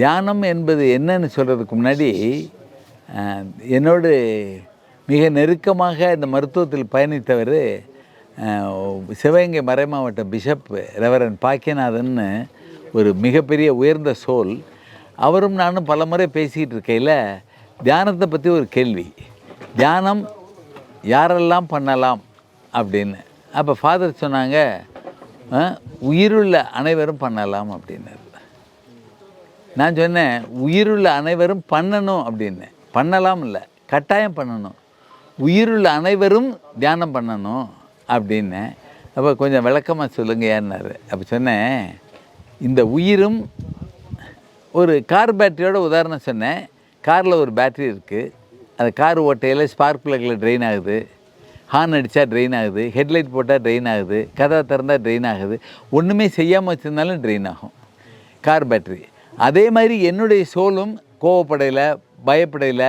தியானம் என்பது என்னன்னு சொல்கிறதுக்கு முன்னாடி என்னோடு மிக நெருக்கமாக இந்த மருத்துவத்தில் பயணித்தவர் சிவகங்கை மறைமாவட்ட பிஷப் ரெவரன் பாக்கியநாதன்னு ஒரு மிகப்பெரிய உயர்ந்த சோல். அவரும் நானும் பல முறை பேசிக்கிட்டு இருக்கையில் தியானத்தை பற்றி ஒரு கேள்வி. தியானம் யாரெல்லாம் பண்ணலாம் அப்படின்னு. அப்போ ஃபாதர் சொன்னாங்க உயிருள்ள அனைவரும் பண்ணலாம் அப்படின்னாரு. நான் சொன்னேன் உயிருள்ள அனைவரும் பண்ணணும் அப்படின்னேன் பண்ணலாம் இல்லை கட்டாயம் பண்ணணும். உயிருள்ள அனைவரும் தியானம் பண்ணணும் அப்படின்னேன் அப்போ கொஞ்சம் விளக்கமாக சொல்லுங்க ஏன்னாரு. அப்போ சொன்னேன் இந்த உயிரும் ஒரு கார் பேட்டரியோட உதாரணம் சொன்னேன். காரில் ஒரு பேட்டரி இருக்குது அது கார் ஓட்டையில் ஸ்பார்க் பிளக்கில் ட்ரெயின் ஆகுது. ஹார்ன் அடித்தா ட்ரெயின் ஆகுது ஹெட்லைட் போட்டால் ட்ரெயின் ஆகுது கதவை திறந்தால் ட்ரெயின் ஆகுது ஒன்றுமே செய்யாமல் வச்சுருந்தாலும் ட்ரெயின் ஆகும். கார் பேட்டரி அதே மாதிரி என்னுடைய சோலும் கோவப்படையில் பயப்படையில்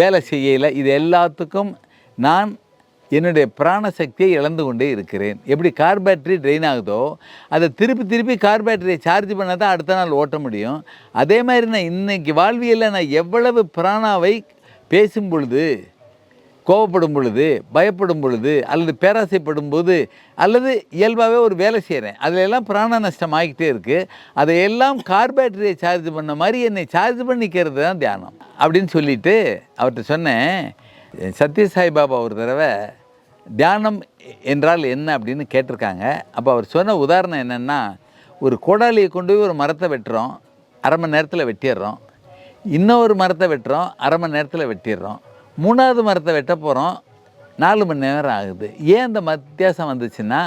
வேலை செய்யலை இது எல்லாத்துக்கும் நான் என்னுடைய பிராண சக்தியை இழந்து கொண்டே இருக்கிறேன். எப்படி கார் பேட்டரி ட்ரெயின் ஆகுதோ அதை திருப்பி திருப்பி கார் பேட்டரியை சார்ஜ் பண்ணால் தான் அடுத்த நாள் ஓட்ட முடியும். அதே மாதிரி நான் இன்னைக்கு வாழ்வியலில் நான் எவ்வளவு பிராணாவை பேசும் பொழுது கோவப்படும் பொழுது பயப்படும் பொழுது அல்லது பேராசைப்படும் போது அல்லது இயல்பாகவே ஒரு வேலை செய்கிறேன் அதில் எல்லாம் பிராண நஷ்டம் ஆகிக்கிட்டே இருக்குது அதையெல்லாம் கார் பேட்டரியை சார்ஜ் பண்ண மாதிரி என்னை சார்ஜ் பண்ணிக்கிறது தான் தியானம். அப்படின்னு சொல்லிட்டு அவர்கிட்ட சொன்னேன் சத்யசாய் பாபா ஒரு தடவை தியானம் என்றால் என்ன? அப்படின்னு கேட்டிருக்காங்க. அப்போ அவர் சொன்ன உதாரணம் என்னென்னா ஒரு கோடாலியை கொண்டு போய் ஒரு மரத்தை வெட்டுறோம் அரை மணி நேரத்தில் வெட்டிடுறோம். இன்னொரு மரத்தை வெட்டுறோம் அரை மணி நேரத்தில் வெட்டிடுறோம். மூணாவது மரத்தை வெட்ட போகிறோம் நாலு மணி நேரம் ஆகுது. ஏன் அந்த வித்தியாசம் வந்துச்சுன்னா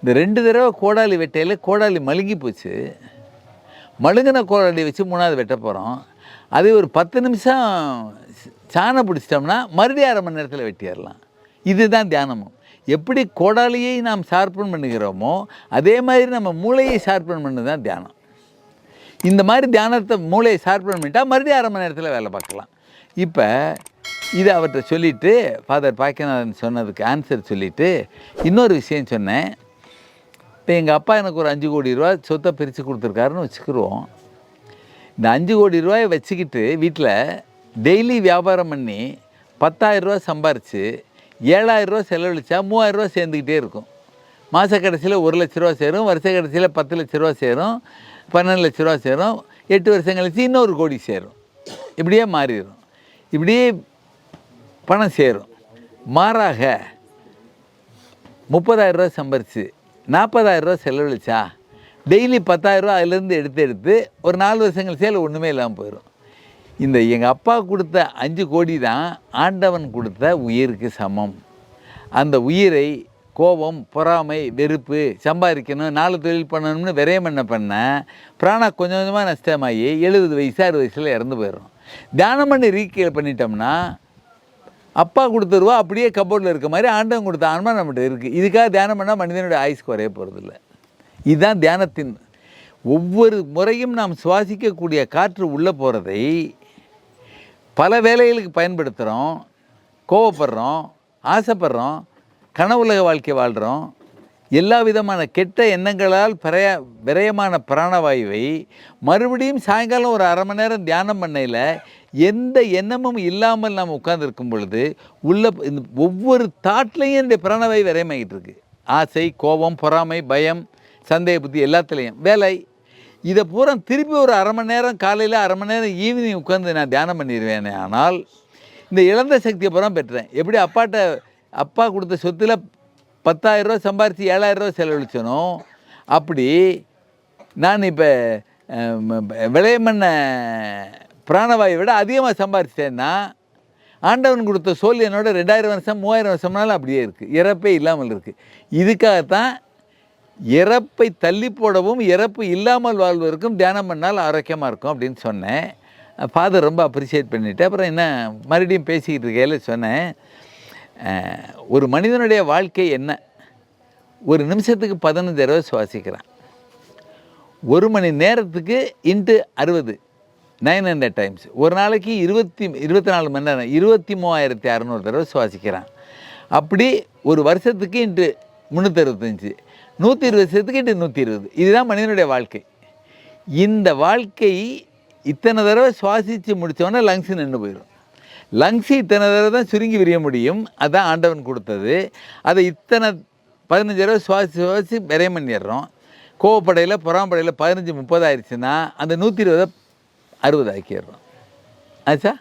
இந்த ரெண்டு தடவை கோடாலி வெட்டையில் கோடாலி மழுங்கி போச்சு. மழுங்கின கோடாலி வச்சு மூணாவது வெட்ட போகிறோம் அதே ஒரு பத்து நிமிஷம் சாணம் பிடிச்சிட்டோம்னா மறுபடியும் அரை மணி நேரத்தில் வெட்டிடலாம். இதுதான் தியானமும். எப்படி கோடாலியை நாம் ஷார்ப்பன் பண்ணுகிறோமோ அதே மாதிரி நம்ம மூளையை ஷார்ப்பன் பண்ணது தான் தியானம். இந்த மாதிரி தியானத்தை மூளையை ஷார்ப்பன் பண்ணிட்டா மறுபடியும் அரை மணி நேரத்தில் வேலை பார்க்கலாம். இப்போ இதை அவர்கிட்ட சொல்லிவிட்டு ஃபாதர் பாக்கியநாதன் சொன்னதுக்கு ஆன்சர் சொல்லிவிட்டு இன்னொரு விஷயம் சொன்னேன். இப்போ எங்கள் அப்பா எனக்கு ஒரு அஞ்சு கோடி ரூபா சொத்தை பிரித்து கொடுத்துருக்காருன்னு வச்சுக்கிடுவோம் இந்த அஞ்சு கோடி ரூபாயை வச்சுக்கிட்டு வீட்டில் டெய்லி வியாபாரம் பண்ணி பத்தாயிரரூவா சம்பாரித்து ஏழாயிரரூவா செலவழிச்சா மூவாயிரரூவா சேர்ந்துக்கிட்டே இருக்கும். மாத கடைசியில் ஒரு லட்ச ரூபா சேரும் வருஷ கடைசியில் பத்து லட்ச ரூபா சேரும் பன்னெண்டு லட்ச ரூபா சேரும் எட்டு வருஷம் கழிச்சு இன்னொரு கோடி சேரும். இப்படியே மாறிடும் இப்படியே பணம் சேரும். மாறாக முப்பதாயிரரூவா சம்பாரிச்சு நாற்பதாயிரரூவா செலவழிச்சா டெய்லி பத்தாயிரரூவா அதுலேருந்து எடுத்து எடுத்து ஒரு நாலு வருஷங்கள் சேல் ஒன்றுமே இல்லாமல் போயிடும். இந்த எங்கள் அப்பா கொடுத்த அஞ்சு கோடி தான் ஆண்டவன் கொடுத்த உயிருக்கு சமம். அந்த உயிரை கோபம் பொறாமை வெறுப்பு சம்பாதிக்கணும் நாலு தொழில் பண்ணணும்னு விரயம் பண்ண பண்ண பிராணா கொஞ்சம் கொஞ்சமாக நஷ்டமாகி எழுபது வயசு அறுபது வயசில் இறந்து போயிடும். தியானம் பண்ணி ரீகேல் பண்ணிட்டோம்னா அப்பா கொடுத்துருவா அப்படியே கபோர்டில் இருக்க மாதிரி ஆண்டவன் கொடுத்த ஆன்மா நம்மகிட்ட இருக்குது இதுக்காக தியானம் பண்ணால் மனிதனுடைய ஆயுஸ் குறைய போகிறதில்ல இதுதான் தியானத்தின் ஒவ்வொரு முறையும் நாம் சுவாசிக்கக்கூடிய காற்று உள்ளே போகிறதை பல வேலைகளுக்கு பயன்படுத்துகிறோம் கோவப்படுறோம். ஆசைப்படுறோம். கனவுலக வாழ்க்கை வாழ்கிறோம் எல்லா விதமான கெட்ட எண்ணங்களால் பிரய விரயமான பிராணவாயுவை மறுபடியும் சாயங்காலம் ஒரு அரை மணி நேரம் தியானம் பண்ணையில் எந்த எண்ணமும் இல்லாமல் நாம் உட்கார்ந்துருக்கும் பொழுது உள்ள இந்த ஒவ்வொரு தாட்லேயும் என்னுடைய பிராணவாயு விரயமாகிட்டு இருக்கு. ஆசை கோபம் பொறாமை பயம் சந்தேக புத்தி எல்லாத்துலேயும். வேலை இதை பூரா திருப்பி ஒரு அரை மணி நேரம் காலையில் அரை மணி நேரம் ஈவினிங் உட்காந்து நான் தியானம் பண்ணிடுவேனே ஆனால் இந்த இழந்த சக்தியை பூரா பெற்றேன். எப்படி அப்பாட்ட அப்பா கொடுத்த சொத்தில் பத்தாயிரரூவா சம்பாரித்து ஏழாயிரரூவா செலவழிச்சனும் அப்படி நான் இப்போ விளையமண்ண பண்ண பிராணவாயை விட அதிகமாக சம்பாரிச்சிட்டேன்னா ஆண்டவன் கொடுத்த சோல் என்னோட ரெண்டாயிரம் வருஷம் மூவாயிரம் வருஷம்னாலும் அப்படியே இருக்குது இறப்பே இல்லாமல் இருக்குது இதுக்காகத்தான் இறப்பை தள்ளி போடவும் இறப்பு இல்லாமல் வாழ்வதற்கும் தியானம் பண்ணால் ஆரோக்கியமாக இருக்கும் அப்படின்னு சொன்னேன். ஃபாதர் ரொம்ப அப்ரிஷியேட் பண்ணிவிட்டு அப்புறம் என்ன மறுபடியும் பேசிக்கிட்டு இருக்கையில் சொன்னேன். ஒரு மனிதனுடைய வாழ்க்கை என்ன? ஒரு நிமிஷத்துக்கு பதினஞ்சு தடவை சுவாசிக்கிறான். ஒரு மணி நேரத்துக்கு இன்ட்டு அறுபது நைன் ஹண்ட்ரட் டைம்ஸ் ஒரு நாளைக்கு இருபத்தி இருபத்தி நாலு மணி நேரம் இருபத்தி மூவாயிரத்தி அறநூறு தடவை சுவாசிக்கிறான். அப்படி ஒரு வருஷத்துக்கு இன்ட்டு முந்நூற்றறுபத்தஞ்சு நூற்றி இருபது வருஷத்துக்கு இன்ட்டு நூற்றி இருபது. இதுதான் மனிதனுடைய வாழ்க்கை. இந்த வாழ்க்கை இத்தனை தடவை சுவாசித்து முடித்தோன்னே லங்ஸ் நின்று போயிடும் லங்ஸை இத்தனை தடவை தான் சுருங்கி விரிய முடியும். அதுதான் ஆண்டவன் கொடுத்தது. அதை இத்தனை பதினஞ்சு தடவை சுவாசி சுவாசி விரயம் பண்ணிடுறோம். கோவப்படையில் புறாம்படையில் பதினஞ்சு முப்பது ஆயிடுச்சுன்னா அந்த நூற்றி இருபதை அறுபது ஆக்கிடுறோம். ஆச்சா?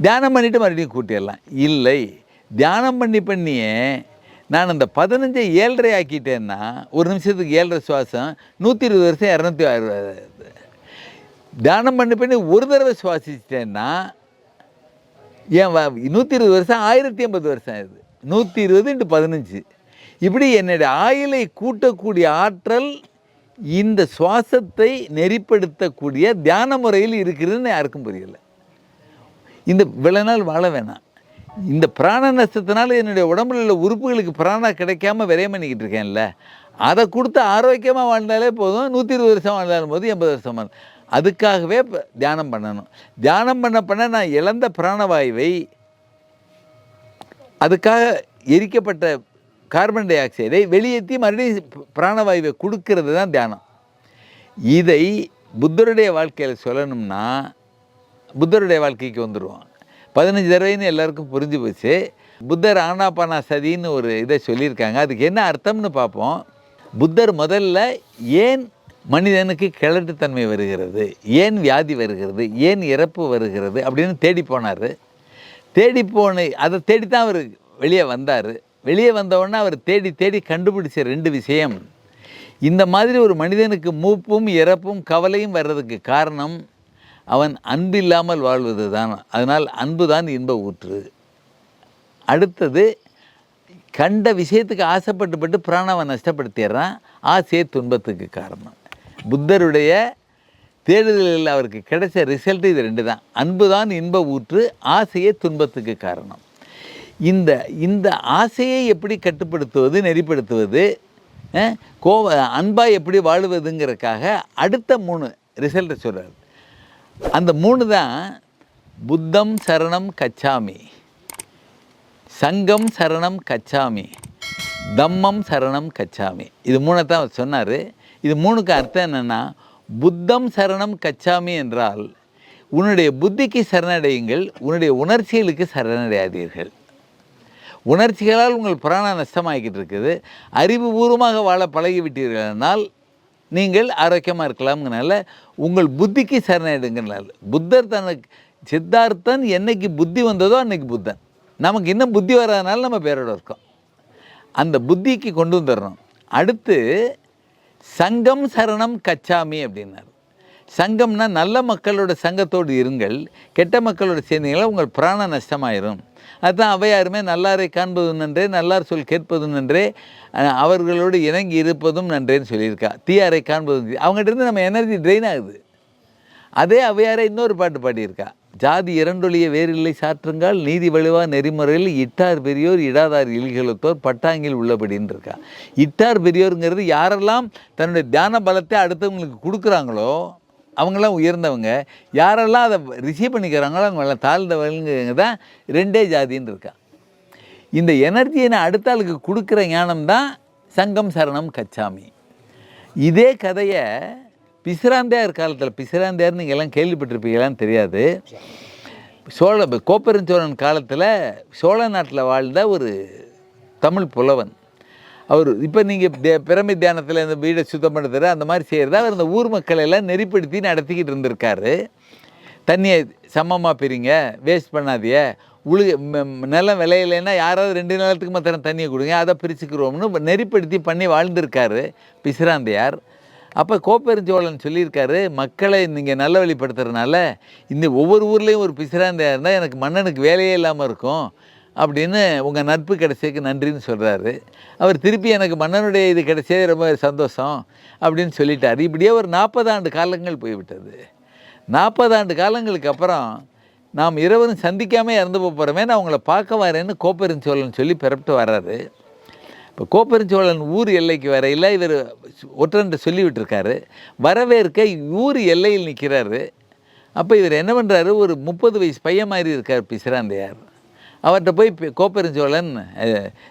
தியானம் பண்ணிவிட்டு மறுபடியும் கூட்டிடலாம். இல்லை. தியானம் பண்ணி பண்ணியே நான் அந்த பதினஞ்சை ஏழரை ஆக்கிட்டேன்னா ஒரு நிமிஷத்துக்கு ஏழரை சுவாசம் நூற்றி இருபது வருஷம் இரநூத்தி அறுபது தியானம் பண்ணி பண்ணி ஒரு தடவை சுவாசிச்சிட்டேன்னா ஏன் நூற்றி இருபது வருஷம் ஆயிரத்தி ஐம்பது வருஷம் ஆயிடுது. நூற்றி இருபது இன்ட்டு பதினஞ்சு. இப்படி என்னுடைய ஆயுளை கூட்டக்கூடிய ஆற்றல் இந்த சுவாசத்தை நெறிப்படுத்தக்கூடிய தியான முறையில் இருக்கிறதுன்னு யாருக்கும் புரியல. இந்த இவ்வளவு நாள் வாழ வேணாம். இந்த பிராண நஷ்டத்தினால என்னுடைய உடம்புல உள்ள உறுப்புகளுக்கு பிராணம் கிடைக்காம விரயம் பண்ணிக்கிட்டு இருக்கேன்ல. அதை கொடுத்து ஆரோக்கியமாக வாழ்ந்தாலே போதும் நூற்றி இருபது வருஷம் வாழ்ந்தாலும் போது எண்பது வருஷம் அதுக்காகவே தியானம் பண்ணணும். தியானம் பண்ண பண்ண நான் இழந்த பிராணவாயுவை அதுக்காக எரிக்கப்பட்ட கார்பன் டை ஆக்சைடை வெளியேற்றி மறுபடியும் பிராணவாயுவை கொடுக்கறது தான் தியானம். இதை புத்தருடைய வாழ்க்கையில் சொல்லணும்னா புத்தருடைய வாழ்க்கைக்கு வந்துடுவோம் பதினஞ்சு தடவைன்னு எல்லாருக்கும் புரிஞ்சு போச்சு. புத்தர் ஆனாபானா சதின்னு ஒரு இதை சொல்லியிருக்காங்க. அதுக்கு என்ன அர்த்தம்னு பார்ப்போம். புத்தர் முதல்ல ஏன் மனிதனுக்கு கிழட்டுத்தன்மை வருகிறது ஏன் வியாதி வருகிறது ஏன் இறப்பு வருகிறது அப்படின்னு தேடி போனார். தேடி போன அதை தேடி தான் அவர் வெளியே வந்தார். வெளியே வந்தவுடனே அவர் தேடி தேடி கண்டுபிடிச்ச ரெண்டு விஷயம். இந்த மாதிரி ஒரு மனிதனுக்கு மூப்பும் இறப்பும் கவலையும் வர்றதுக்கு காரணம் அவன் அன்பில்லாமல் வாழ்வது தான் அதனால் அன்பு தான் இன்ப ஊற்று. அடுத்தது கண்ட விஷயத்துக்கு ஆசைப்பட்டுப்பட்டு பிராணவன் நஷ்டப்படுத்திடுறான். ஆசையே துன்பத்துக்கு காரணம். புத்தருடைய தேடுதலில் அவருக்கு கிடைச்ச ரிசல்ட் இது ரெண்டு தான். அன்பு தான் இன்ப ஊற்று ஆசையே துன்பத்துக்கு காரணம். இந்த இந்த ஆசையை எப்படி கட்டுப்படுத்துவது நெறிப்படுத்துவது கோவ அன்பாக எப்படி வாழுவதுங்கிறதுக்காக அடுத்த மூணு ரிசல்ட்டை சொல்கிறார் அந்த மூணு தான் புத்தம் சரணம் கச்சாமி சங்கம் சரணம் கச்சாமி தம்மம் சரணம் கச்சாமி. இது மூணை தான் அவர் சொன்னார். இது மூணுக்கு அர்த்தம் என்னென்னா புத்தம் சரணம் கச்சாமி என்றால் உன்னுடைய புத்திக்கு சரணடையுங்கள் உன்னுடைய உணர்ச்சிகளுக்கு சரணடையாதீர்கள். உணர்ச்சிகளால் உங்கள் பிராணம் நஷ்டமாகிக்கிட்டு இருக்குது அறிவுபூர்வமாக வாழ பழகிவிட்டீர்களானால் நீங்கள் ஆரோக்கியமாக இருக்கலாம்ங்கனால உங்கள் புத்திக்கு சரணடைங்கனால புத்தர் தனக்கு சித்தார்த்தன் என்னைக்கு புத்தி வந்ததோ அன்னைக்கு புத்தன். நமக்கு இன்னும் புத்தி வராதனால நம்ம பேரோட இருக்கோம். அந்த புத்திக்கு கொண்டு வந்துடுறோம். அடுத்து சங்கம் சரணம் கச்சாமி அப்படின்னாரு. சங்கம்னா நல்ல மக்களோட சங்கத்தோடு இருங்கள் கெட்ட மக்களோட சேர்ந்தீங்களா உங்கள் பிராண நஷ்டமாயிரும். அதுதான் அவையாருமே நல்லாரை காண்பதும் நன்றே நல்லார் சொல் கேட்பதும் நன்றே அவர்களோடு இணங்கி இருப்பதும் நன்றேன்னு சொல்லியிருக்கா. தீயாரை காண்பதும் அவங்ககிட்ட இருந்து நம்ம எனர்ஜி ட்ரெயின் ஆகுது. அதே அவையாரை இன்னொரு பாட்டு பாடியிருக்கா. ஜாதி இரண்டொழிய வேறில்லை சாற்றுங்கால் நீதி வலுவா நெறிமுறையில் இட்டார் பெரியோர் இடாதார் இல்களத்தோர் பட்டாங்கில் உள்ளபடின்னு இருக்கா இட்டார் பெரியோருங்கிறது யாரெல்லாம் தன்னுடைய தியான பலத்தை அடுத்தவங்களுக்கு கொடுக்குறாங்களோ அவங்களாம் உயர்ந்தவங்க. யாரெல்லாம் அதை ரிசீவ் பண்ணிக்கிறாங்களோ அவங்களாம் தாழ்ந்தவங்க தான் ரெண்டே ஜாதின்னு இருக்கா இந்த எனர்ஜியை நான் அடுத்த ஆளுக்கு கொடுக்குற ஞானம் தான் சங்கம் சரணம் கச்சாமி. இதே கதையை பிசிராந்தையார் காலத்தில் பிசிராந்தையார் நீங்கள் எல்லாம் கேள்விப்பட்டிருப்பீங்களான்னு தெரியாது. சோழ கோப்பெருஞ்சோழன் காலத்தில் சோழ நாட்டில் வாழ்ந்த ஒரு தமிழ் புலவன். அவர் இப்போ நீங்கள் பிரமி தியானத்தில் இந்த வீடை சுத்தம் பண்ணுறது அந்த மாதிரி செய்கிறத அவர் இந்த ஊர் மக்களை எல்லாம் நெறிப்படுத்தி நடத்திக்கிட்டு இருந்திருக்காரு. தண்ணியை சமமாக பிரிங்க வேஸ்ட் பண்ணாதீங்க. உழு நிலம் விளையலைன்னா யாராவது ரெண்டு நிலத்துக்கு மாத்திரம் தண்ணியை கொடுங்க அதை பிரிச்சுக்கிறோம்னு நெறிப்படுத்தி பண்ணி வாழ்ந்திருக்காரு பிசிராந்தையார். அப்போ கோப்பெருஞ்சோழன் சொல்லியிருக்காரு மக்களை நீங்கள் நல்ல வழிப்படுத்துறதுனால இந்த ஒவ்வொரு ஊர்லேயும் ஒரு பிசிராந்தையாக இருந்தால் எனக்கு மன்னனுக்கு வேலையே இல்லாமல் இருக்கும் அப்படின்னு உங்கள் நட்பு கிடைச்சதுக்கு நன்றின்னு சொல்கிறாரு அவர் திருப்பி எனக்கு மன்னனுடைய இது கிடைச்சதே ரொம்ப சந்தோஷம் அப்படின்னு சொல்லிட்டார். இப்படியே ஒரு நாற்பது ஆண்டு காலங்கள் போய்விட்டது. நாற்பது ஆண்டு காலங்களுக்கு அப்புறம் நாம் இருவரும் சந்திக்காமல் இறந்து போகிறோமே நான் உங்களை பார்க்க வரேன்னு கோப்பெருஞ்சோழன் சொல்லி பிறப்பிட்டு வர்றாரு. இப்போ கோப்பெருஞ்சோழன் ஊர் எல்லைக்கு வரையில் இவர் ஒற்றன்ட்டு சொல்லி விட்டுருக்காரு வரவேற்க ஊர் எல்லையில் நிற்கிறாரு அப்போ இவர் என்ன பண்ணுறாரு ஒரு முப்பது வயசு பையன் மாதிரி இருக்கார் பிசிராந்தையார் அவர்கிட்ட போய் பி- கோப்பெருஞ்சோழன்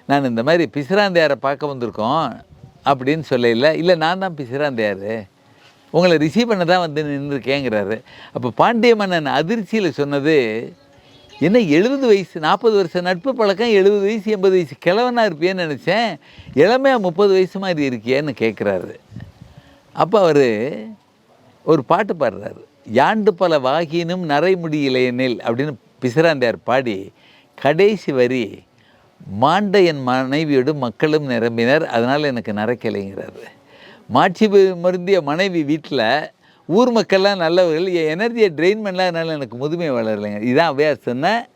நான் இந்த மாதிரி பிசிராந்தையாரை பார்க்க வந்திருக்கோம் அப்படின்னு சொல்லல இல்லை நான் தான் பிசிராந்தையார் உங்களை ரிசீவ் பண்ண தான் வந்து நின்றுருக்கேங்கிறாரு. அப்போ பாண்டிய மன்னன் அதிர்ச்சியில் சொன்னது என்ன எழுபது வயசு நாற்பது வருஷம் நட்பு பழக்கம் எழுபது வயசு எண்பது வயசு கிழவனாக இருப்பியேன்னு நினச்சேன். இளமையாக முப்பது வயசு மாதிரி இருக்கியேன்னு கேட்குறாரு அப்போ அவர் ஒரு பாட்டு பாடுறாரு. யாண்டு பல வாகினும் நரைமுடி முடியலையெனில் அப்படின்னு பிசிறாந்தார் பாடி கடைசி வரி மாண்ட என் மனைவியோடு மக்களும் நிரம்பினர் அதனால் எனக்கு நரைக்கலைங்கிறாரு. மாட்சி மருந்திய மனைவி வீட்டில் ஊர் மக்கள்லாம் நல்லவர்கள். என் எனர்ஜியை ட்ரெயின் பண்ணலாதனால எனக்கு முதுமை வளரலைங்க. இதுதான் அவ்வையார் சொன்ன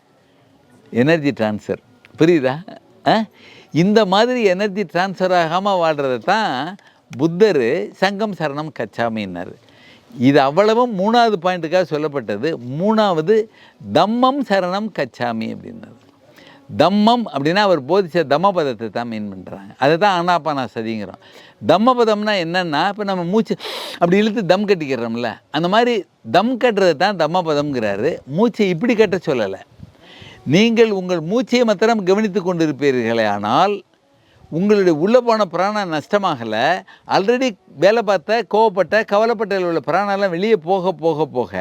எனர்ஜி ட்ரான்ஸ்ஃபர் புரியுதா? ஆ? இந்த மாதிரி எனர்ஜி ட்ரான்ஸ்ஃபர் ஆகாமல் வாழ்கிறத தான் புத்தர் சங்கம் சரணம் கச்சாமின்னார். இது அவ்வளவும் மூணாவது பாயிண்ட்டுக்காக சொல்லப்பட்டது. மூணாவது தம்மம் சரணம் கச்சாமி அப்படின்னார். தம்மம் அப்படின்னா அவர் போதித்த தம்மபதத்தை தான் மீன் பண்ணுறாங்க அதை தான் ஆனாப்பானா சதிங்கிறோம் தம்மபதம்னா என்னென்னா இப்போ நம்ம மூச்சு அப்படி இழுத்து தம் கட்டிக்கிறோம்ல அந்த மாதிரி தம் கட்டுறது தான் தம்மபதம்ங்கிறாரு. மூச்சை இப்படி கட்ட சொல்லலை. நீங்கள் உங்கள் மூச்சை மாத்திரம் கவனித்து கொண்டிருப்பீர்களே ஆனால் உங்களுடைய உள்ளே போன பிராணம் நஷ்டமாகலை. ஆல்ரெடி வேலை பார்த்த கோவப்பட்ட கவலைப்பட்டதில் உள்ள பிராணெல்லாம் வெளியே போக போக போக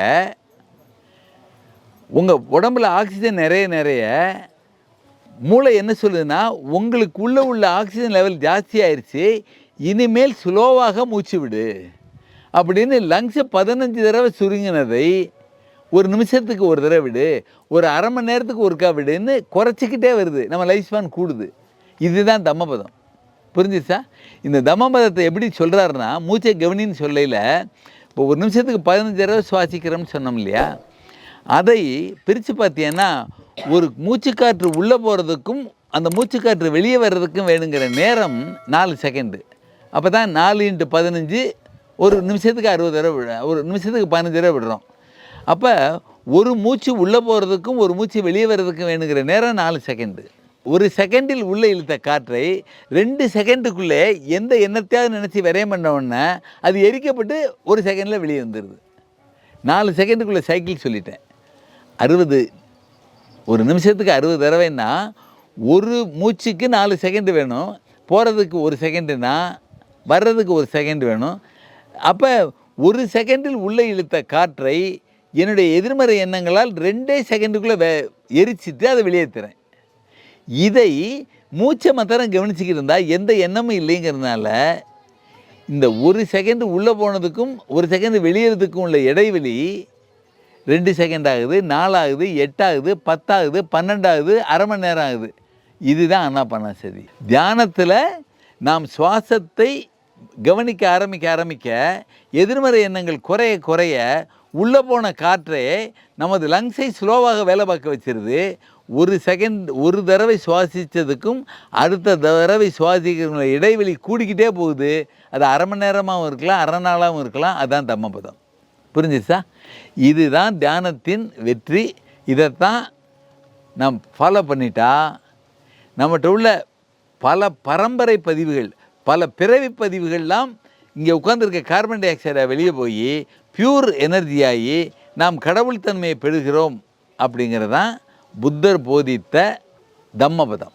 உங்கள் உடம்புல ஆக்சிஜன் நிறைய நிறைய மூளை என்ன சொல்லுதுன்னா உங்களுக்கு உள்ள உள்ள ஆக்சிஜன் லெவல் ஜாஸ்தியாயிருச்சு இனிமேல் ஸ்லோவாக மூச்சு விடு. அப்படின்னு லங்ஸை பதினஞ்சு தடவை சுருங்கினதை ஒரு நிமிஷத்துக்கு ஒரு தடவை விடு ஒரு அரை மணி நேரத்துக்கு ஒருக்கா விடுன்னு குறைச்சிக்கிட்டே வருது. நம்ம லைஃப் ஸ்பான் கூடுது. இதுதான் தம்மபதம். புரிஞ்சுச்சா? இந்த தம்மபதத்தை எப்படி சொல்கிறாருன்னா மூச்சை கவனின்னு சொல்லையில் இப்போ ஒரு நிமிஷத்துக்கு பதினஞ்சு தடவை சுவாசிக்கிறோம்னு சொன்னோம் இல்லையா? அதை பிரித்து பார்த்தீங்கன்னா ஒரு மூச்சுக்காற்று உள்ளே போகிறதுக்கும் அந்த மூச்சுக்காற்று வெளியே வர்றதுக்கும் வேணுங்கிற நேரம் நாலு செகண்டு அப்போ தான் நாலு இன்ட்டு பதினஞ்சு ஒரு நிமிஷத்துக்கு அறுபது தடவை விட ஒரு நிமிஷத்துக்கு பதினஞ்சு தடவை விடுறோம். அப்போ ஒரு மூச்சு உள்ளே போகிறதுக்கும் ஒரு மூச்சு வெளியே வர்றதுக்கும் வேணுங்கிற நேரம் நாலு செகண்டு ஒரு செகண்டில் உள்ளே இழுத்த காற்றை ரெண்டு செகண்டுக்குள்ளே எந்த எண்ணத்தையாவது நினச்சி விரையம் பண்ண உடனே அது எரிக்கப்பட்டு ஒரு செகண்டில் வெளியே வந்துடுது நாலு செகண்டுக்குள்ளே சைக்கிள் சொல்லிட்டேன். அறுபது ஒரு நிமிஷத்துக்கு அறுபது தடவைன்னா ஒரு மூச்சுக்கு நாலு செகண்டு வேணும். போகிறதுக்கு ஒரு செகண்டுனா வர்றதுக்கு ஒரு செகண்ட் வேணும். அப்போ ஒரு செகண்டில் உள்ளே இழுத்த காற்றை என்னுடைய எதிர்மறை எண்ணங்களால் ரெண்டே செகண்டுக்குள்ளே வே எரிச்சிட்டு அதை வெளியேற்றுறேன் இதை மூச்சை மாத்திரம் கவனிச்சுக்கிட்டு இருந்தால் எந்த எண்ணமும் இல்லைங்கிறதுனால இந்த ஒரு செகண்டு உள்ளே போனதுக்கும் ஒரு செகண்டு வெளியேறதுக்கும் உள்ள இடைவெளி ரெண்டு செகண்ட் ஆகுது நாலாகுது எட்டாகுது பத்தாகுது பன்னெண்டாகுது அரை மணி நேரம் ஆகுது. இதுதான் அண்ணா பண்ண சரி தியானத்தில் நாம் சுவாசத்தை கவனிக்க ஆரம்பிக்க ஆரம்பிக்க எதிர்மறை எண்ணங்கள் குறைய குறைய உள்ளே போன காற்றை நமது லங்ஸை ஸ்லோவாக வேலை பார்க்க வச்சிருது. ஒரு செகண்ட் ஒரு தடவை சுவாசித்ததுக்கும் அடுத்த தடவை சுவாசிக்கிற இடைவெளி கூடிக்கிட்டே போகுது. அது அரை மணி நேரமாகவும் இருக்கலாம் அரை நாளாகவும் இருக்கலாம். அதுதான் தம்மபதம் புரிஞ்சிச்சா? இதுதான் தியானத்தின் வெற்றி. இதைத்தான் நாம் ஃபாலோ பண்ணிட்டா நம்மகிட்ட உள்ள பல பரம்பரை பதிவுகள் பல பிறவி பதிவுகள்லாம் இங்கே உட்காந்துருக்க கார்பன் டை ஆக்சைடை வெளியே போய் பியூர் எனர்ஜியாகி நாம் கடவுள் தன்மையை பெறுகிறோம் அப்படிங்கிறதான் புத்தர் போதித்த தம்மபதம்.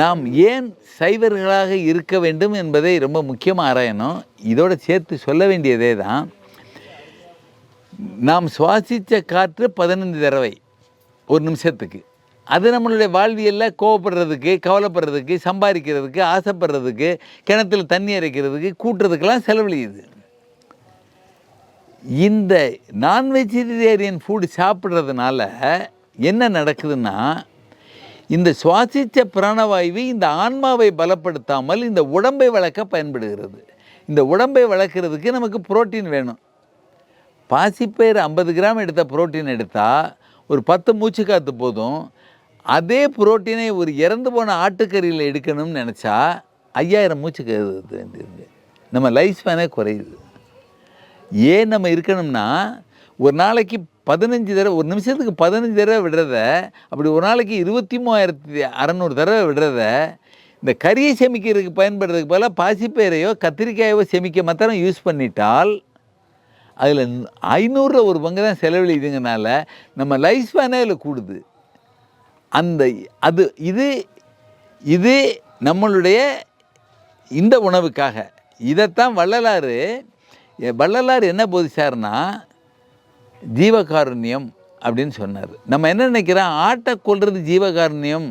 நாம் ஏன் சைவர்களாக இருக்க வேண்டும் என்பதை ரொம்ப முக்கியமாக ஆராயணும். இதோடு சேர்த்து சொல்ல வேண்டியதே தான் நாம் சுவாசித்த காற்று பதினைந்து தடவை ஒரு நிமிஷத்துக்கு. அது நம்மளுடைய வாழ்வியலில் கோவப்படுறதுக்கு கவலைப்படுறதுக்கு சம்பாதிக்கிறதுக்கு ஆசைப்படுறதுக்கு கிணத்துல தண்ணி இறைக்கிறதுக்கு கூட்டுறதுக்கெல்லாம் செலவழியுது. இந்த நான் வெஜிடேரியன் ஃபுட் சாப்பிட்றதுனால என்ன நடக்குதுன்னா இந்த சுவாசித்த பிராணவாயுவை இந்த ஆன்மாவை பலப்படுத்தாமல் இந்த உடம்பை வளர்க்க பயன்படுகிறது. இந்த உடம்பை வளர்க்குறதுக்கு நமக்கு புரோட்டீன் வேணும். பாசிப்பயிறு ஐம்பது கிராம் எடுத்த புரோட்டீன் எடுத்தால் ஒரு பத்து மூச்சு காற்று போதும். அதே புரோட்டீனை ஒரு இறந்து போன ஆட்டுக்கறியில் எடுக்கணும்னு நினச்சா ஐயாயிரம் மூச்சு கருது வேண்டியிருக்கு நம்ம லைஃப் ஸ்பேனே குறையுது. ஏன் நம்ம இருக்கணும்னா ஒரு நாளைக்கு பதினஞ்சு தடவை ஒரு நிமிஷத்துக்கு பதினஞ்சு தடவை விடுறத அப்படி ஒரு நாளைக்கு இருபத்தி மூவாயிரத்தி அறநூறு தடவை விடுறத இந்த கறியை செமிக்கிறதுக்கு பயன்படுறதுக்கு பதிலாக பாசிப்பயிரையோ கத்திரிக்காயோ செமிக்க மாத்திரம் யூஸ் பண்ணிட்டால் அதில் ஐநூறுல ஒரு பங்கு தான் செலவழிதுங்கனால நம்ம லைஃப் ஸ்பேனே அதில் கூடுது. அந்த அது இது இது நம்மளுடைய இந்த உணவுக்காக. இதைத்தான் வள்ளலாறு வள்ளலார் என்ன போதிச்சார்னா ஜீவகாருண்யம் அப்படின்னு சொன்னார். நம்ம என்ன நினைக்கிறோம்? ஆட்டை கொல்றது ஜீவகாருண்யம்.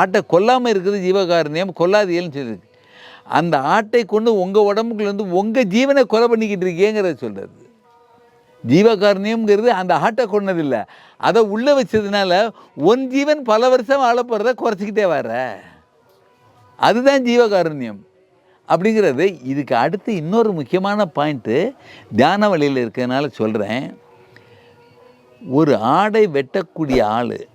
ஆட்டை கொல்லாமல் இருக்கிறது ஜீவகாருண்யம் கொல்லாதியல்னு சொல்லியிருக்கு அந்த ஆட்டை கொண்டு உங்கள் உடம்புக்குள்ளேருந்து உங்கள் ஜீவனை கொலை பண்ணிக்கிட்டு இருக்கேங்கிறத சொல்கிறது ஜீவகாருண்யம்ங்கிறது அந்த ஆட்டை கொன்னதில்லை அதை உள்ளே வச்சதுனால ஒன் ஜீவன் பல வருஷம் வாழப்படுறத குறைச்சிக்கிட்டே வர அதுதான் ஜீவகாருண்யம். அப்படிங்கிறது இதுக்கு அடுத்து இன்னொரு முக்கியமான பாயிண்ட்டு தியான வழியில் இருக்கிறதுனால சொல்கிறேன் ஒரு ஆடை வெட்டக்கூடிய ஆள்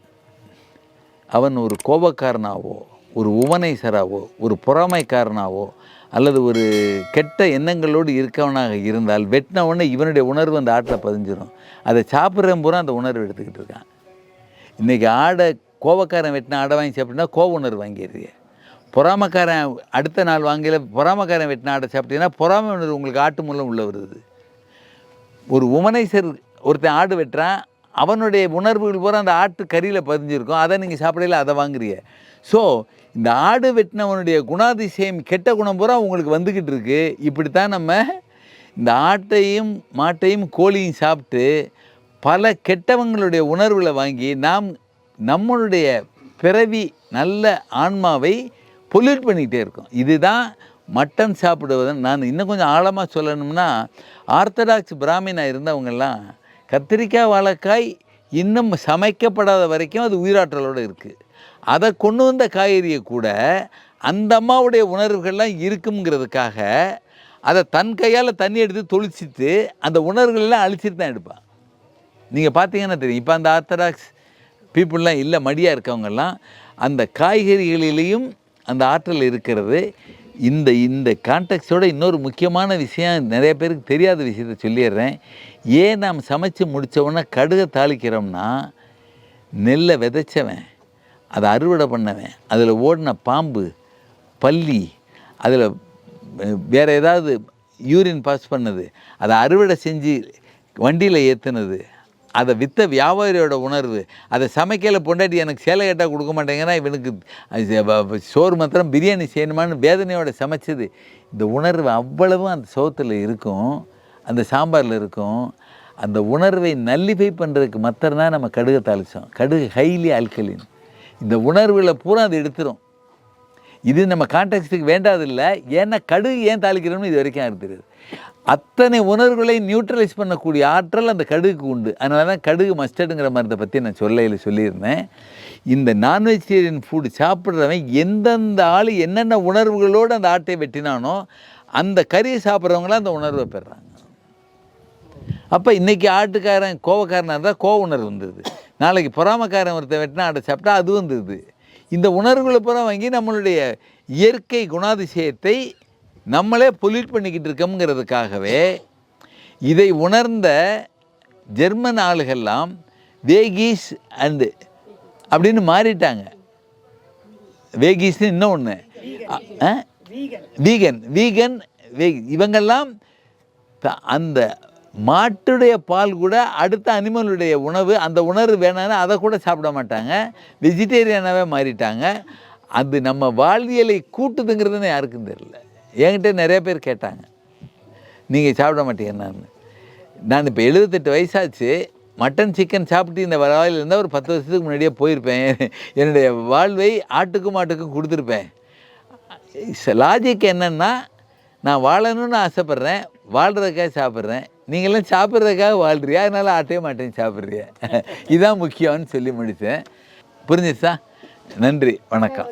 அவன் ஒரு கோபக்காரனாவோ ஒரு உவனைசராவோ ஒரு பொறாமைக்காரனாவோ அல்லது ஒரு கெட்ட எண்ணங்களோடு இருக்கவனாக இருந்தால் வெட்டின உடனே இவனுடைய உணர்வு அந்த ஆட்டில் பதிஞ்சிடும் அதை சாப்பிட்ற பூரா அந்த உணர்வு எடுத்துக்கிட்டு இருக்கான். இன்றைக்கி ஆடை கோபக்காரன் வெட்டின ஆடை வாங்கி சாப்பிட்டீங்கன்னா கோப உணர்வு வாங்கிடுறீங்க பொறாமக்காரன் அடுத்த நாள் வாங்கல பொறாமக்காரன் வெட்டின ஆடை சாப்பிட்டீங்கன்னா பொறாமை உணர்வு உங்களுக்கு ஆட்டு மூலம் உள்ள வருது. ஒரு உமனைசர் ஒருத்தன் ஆடு வெட்டுறான் அவனுடைய உணர்வுகள் பூரா அந்த ஆட்டு கறியில் பதிஞ்சிருக்கும். அதை நீங்கள் சாப்பிடல அதை வாங்குறீங்க. ஸோ இந்த ஆடு வெட்டினவனுடைய குணாதிசயம் கெட்ட குணம் பூரா உங்களுக்கு வந்துக்கிட்டு இருக்கு. இப்படித்தான் நம்ம இந்த ஆட்டையும் மாட்டையும் கோழியும் சாப்பிட்டு பல கெட்டவங்களுடைய உணர்வுகளை வாங்கி நாம் நம்மளுடைய பிறவி நல்ல ஆன்மாவை பொல்யூட் பண்ணிக்கிட்டே இருக்கோம். இதுதான் மட்டன் சாப்பிடுவதன் நான் இன்னும் கொஞ்சம் ஆழமாக சொல்லணும்னா ஆர்த்தடாக்ஸ் பிராமினா இருந்தவங்கெல்லாம் கத்திரிக்காய் வாழைக்காய் இன்னும் சமைக்கப்படாத வரைக்கும் அது உயிராற்றலோடு இருக்குது அதை கொண்டு வந்த காய்கறியை கூட அந்த அம்மாவுடைய உணர்வுகள்லாம் இருக்குங்கிறதுக்காக அதை தன் கையால் தண்ணி எடுத்து தொளிச்சிட்டு அந்த உணர்வுகளெல்லாம் அழிச்சிட்டு தான் எடுப்பான் நீங்கள் பார்த்தீங்கன்னா தெரியும். இப்போ அந்த ஆர்த்தடாக்ஸ் பீப்புளெலாம் இல்லை மடியாக இருக்கவங்கெல்லாம் அந்த காய்கறிகளிலேயும் அந்த ஆற்றல் இருக்கிறது. இந்த இந்த கான்டெக்ட்டோட இன்னொரு முக்கியமான விஷயம் நிறைய பேருக்கு தெரியாத விஷயத்த சொல்லிடுறேன். ஏன் நாம் சமைச்சு முடித்தவொன்னே கடுகை தாளிக்கிறோம்னா நெல்லை விதைச்சவன் அதை அறுவடை பண்ணவன் அதில் ஓடின பாம்பு பல்லி அதில் வேறு ஏதாவது யூரின் பாஸ் பண்ணது அதை அறுவடை செஞ்சு வண்டியில் ஏற்றுனது அதை விற்ற வியாபாரியோட உணர்வு அதை சமைக்கையில் பொண்டாட்டி எனக்கு சேலை கேட்டால் கொடுக்க மாட்டேங்கன்னா இவனுக்கு சோறு மாத்திரம் பிரியாணி செய்யணுமான்னு வேதனையோட சமைச்சது. இந்த உணர்வு அவ்வளவும் அந்த சோத்தில் இருக்கும் அந்த சாம்பாரில் இருக்கும். அந்த உணர்வை நல்லிஃபை பண்ணுறதுக்கு மாத்திரம் தான் நம்ம கடுகை தாளிச்சோம். கடுகு ஹைலி ஆல்கலின் இந்த உணர்வுகளை பூரா அது எடுத்துரும். இது நம்ம கான்டெக்ட்டுக்கு வேண்டாதில்லை. ஏன்னா கடுகு ஏன் தாளிக்கிறோம்னு இது வரைக்கும் இருக்கிறது அத்தனை உணர்வுகளை நியூட்ரலைஸ் பண்ணக்கூடிய ஆற்றல் அந்த கடுகுக்கு உண்டு. அதனால தான் கடுகு மஸ்டர்டுங்கிற மருந்தை பற்றி நான் சொல்லையில் சொல்லியிருந்தேன். இந்த நான்வெஜிடேரியன் ஃபுட் சாப்பிட்றவன் எந்தெந்த ஆள் என்னென்ன உணர்வுகளோடு அந்த ஆட்டை வெட்டினானோ அந்த கறியை சாப்பிட்றவங்களாம் அந்த உணர்வை பெறுறாங்க. அப்போ இன்றைக்கி ஆட்டுக்காரன் கோவக்காரனாக இருந்தால் கோவ உணர்வு வந்துடுது நாளைக்கு பொறாமக்காரன் ஒருத்தன் வெட்டினா ஆட்டை சாப்பிட்டா அது வந்துடுது இந்த உணர்வுகளை பூரா வாங்கி நம்மளுடைய இயற்கை குணாதிசயத்தை நம்மளே பொல்யூட் பண்ணிக்கிட்டு இருக்கோங்கிறதுக்காகவே இதை உணர்ந்த ஜெர்மன் ஆளுகள்லாம் வேகீஸ் அண்டு அப்படின்னு மாறிட்டாங்க. வேகீஸ்னு இன்னும் ஒன்று வீகன் வீகன் வே இவங்கெல்லாம் அந்த மாட்டுடைய பால் கூட அடுத்த அனிமலுடைய உணவு அந்த உணர்வு வேணான்னு அதை கூட சாப்பிட மாட்டாங்க. வெஜிடேரியனாகவே மாறிட்டாங்க. அது நம்ம வாழ்வியலை கூட்டுதுங்கிறதுன்னு யாருக்கும் தெரியல. என்கிட்ட நிறைய பேர் கேட்டாங்க. நீங்கள் சாப்பிட மாட்டீங்க நான் நான் இப்போ எழுபத்தெட்டு வயசாச்சு. மட்டன் சிக்கன் சாப்பிட்டு இந்த வாழ்வில் இருந்தால் ஒரு பத்து வருஷத்துக்கு முன்னாடியே போயிருப்பேன். என்னுடைய வாழ்வை ஆட்டுக்கும் மாட்டுக்கும் கொடுத்துருப்பேன். லாஜிக் என்னன்னா நான் வாழணும்னு ஆசைப்பட்றேன் வாழ்கிறதுக்காக சாப்பிட்றேன். நீங்களாம் சாப்பிட்றதுக்காக வாழ்றியா? அதனால் ஆட்டவே மாட்டேன் சாப்பிட்றியா? இதான் முக்கியம்னு சொல்லி முடித்தேன். புரிஞ்சிச்சா? நன்றி. வணக்கம்.